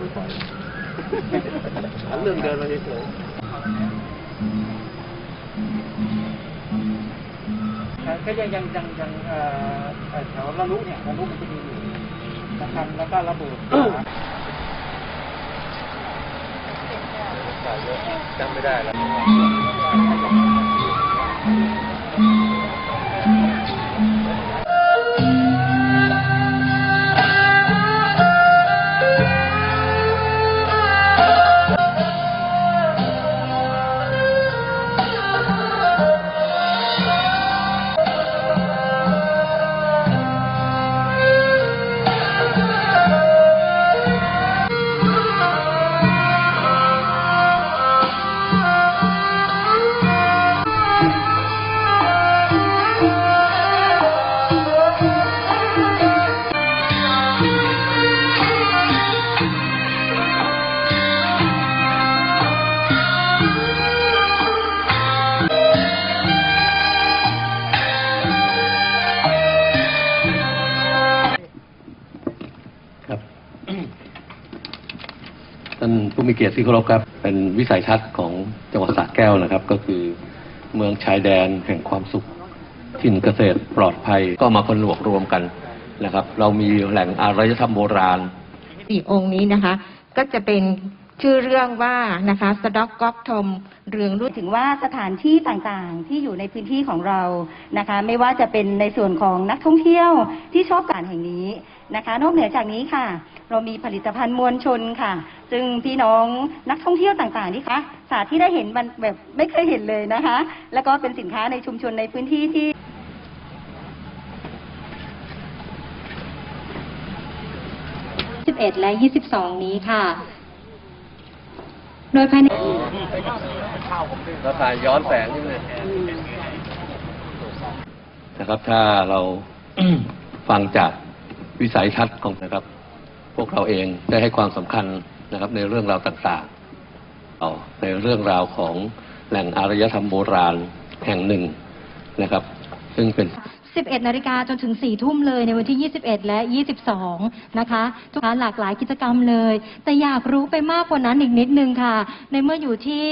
เรื่องเดินมาเฉยก็ยังยังยังยังเอ่อเอ่อแถวละลุเนี่ยละลุมันจะมีอยู่นะครับแล้วก็ระเบิดจำไม่ได้แล้ว ท่านผู้มีเกียรติที่เคารพครับ เป็นวิสัยทัศน์ของจังหวัดสระแก้วนะครับ ก็คือเมืองชายแดนแห่งความสุขถิ่นเกษตรปลอดภัยก็มาผนวกรวมกันนะครับ เรามีแหล่งอารยธรรมโบราณ สี่องค์นี้นะคะ ก็จะเป็น ชื่อเรื่องว่านะคะสะเด็อกก๊อกทมเรืองรุ่พูดถึงว่าสถานที่ต่างๆที่อยู่ในพื้นที่ของเรานะคะ ไม่ว่าจะเป็นในส่วนของนักท่องเที่ยวที่ชอบการแห่งนี้นะคะ นอกเหนือจากนี้ค่ะ เรามีผลิตภัณฑ์มวลชนค่ะ ซึ่งพี่น้องนักท่องเที่ยวต่างๆที่คะสาที่ได้เห็นมันแบบไม่เคยเห็นเลยนะคะ แล้วก็เป็นสินค้าในชุมชนในพื้นที่ที่21และ 22 นี้ค่ะ โดยภายในเราถ่ายย้อนแสงนิดนึงนะครับ ถ้าเราฟังจากวิสัยทัศน์ของนะครับ พวกเราเองได้ให้ความสำคัญนะครับ ในเรื่องราวต่างๆเอาในเรื่องราวของแหล่งอารยธรรมโบราณแห่งหนึ่งนะครับ ซึ่งเป็น 11 นาฬิกาจนถึง 4 ทุ่มเลยในวันที่ 21 และ 22 นะคะ ทุกท่านหลากหลายกิจกรรมเลย แต่อยากรู้ไปมากกว่านั้นอีกนิดนึงค่ะ ในเมื่ออยู่ที่